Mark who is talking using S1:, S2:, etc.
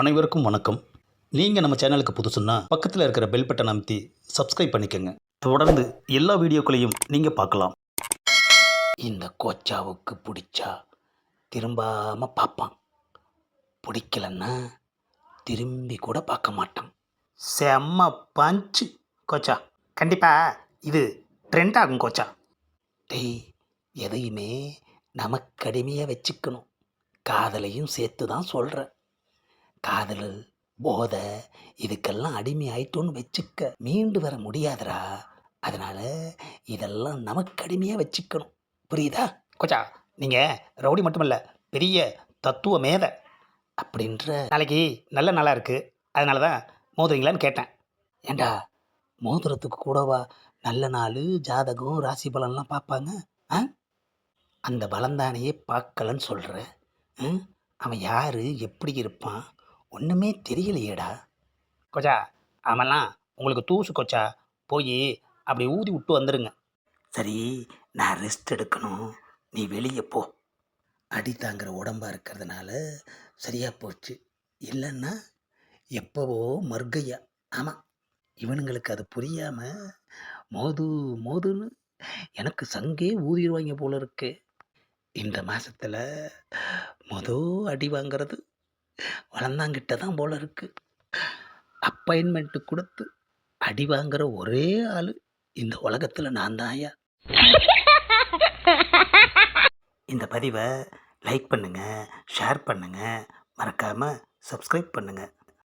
S1: அனைவருக்கும் வணக்கம். நீங்கள் நம்ம சேனலுக்கு புதுசுன்னா பக்கத்தில் இருக்கிற பெல் பட்டன் அமைத்தி சப்ஸ்கிரைப் பண்ணிக்கோங்க. தொடர்ந்து எல்லா வீடியோக்களையும் நீங்கள் பார்க்கலாம். இந்த கோச்சாவுக்கு பிடிச்சா திரும்பாமல் பார்ப்பான். பிடிக்கலன்னா திரும்பி கூட பார்க்க மாட்டான். செம்ம பஞ்சு கோச்சா. கண்டிப்பாக இது ட்ரெண்ட் ஆகும் கோச்சா. டேய் எதையுமே நமக்கடிமையாக வச்சுக்கணும். காதலையும் சேர்த்து தான் சொல்கிறேன் காதல் போதை இதுக்கெல்லாம் அடிமை ஆயிட்டோன்னு வச்சுக்க மீண்டு வர முடியாதுடா. அதனால இதெல்லாம் நமக்கு அடிமையாக வச்சுக்கணும். புரியுதா? கொச்சா நீங்கள் ரவுடி மட்டுமல்ல பெரிய தத்துவ மேதை அப்படின்ற நாளைக்கு நல்ல நாளாக இருக்குது அதனால தான் மோதுறீங்களான்னு கேட்டேன். ஏண்டா மோதிரத்துக்கு கூடவா நல்ல நாள் ஜாதகம் ராசி பலன்லாம் பார்ப்பாங்க? ஆ? அந்த பலந்தானையே பார்க்கலன்னு சொல்கிற அவன் யார்? எப்படி இருப்பான்? ஒன்றுமே தெரியலையேடா. கொச்சா அவன்லாம் உங்களுக்கு தூசு கொச்சா போய் அப்படி ஊதி விட்டு வந்துடுங்க சரி நான் ரெஸ்ட் எடுக்கணும். நீ வெளியே போ. அடி தாங்குற உடம்பா இருக்கிறதுனால சரியாக போச்சு. இல்லைன்னா எப்போவோ மர்கையா. ஆமாம் இவனுங்களுக்கு அது புரியாமல் மோது மோதுன்னு எனக்கு சங்கே ஊதிடுவாங்க போல இருக்கு. இந்த மாதத்தில் மொதல் அடி வாங்குறது வளர்ந்தாங்கிட்ட தான் போல இருக்கு. அப்பாயின்மெண்ட்டு கொடுத்து அடி வாங்குற ஒரே ஆள் இந்த உலகத்தில் நான் தான்யா இந்த பதிவை லைக் பண்ணுங்கள் ஷேர் பண்ணுங்கள் மறக்காமல் சப்ஸ்கிரைப் பண்ணுங்கள்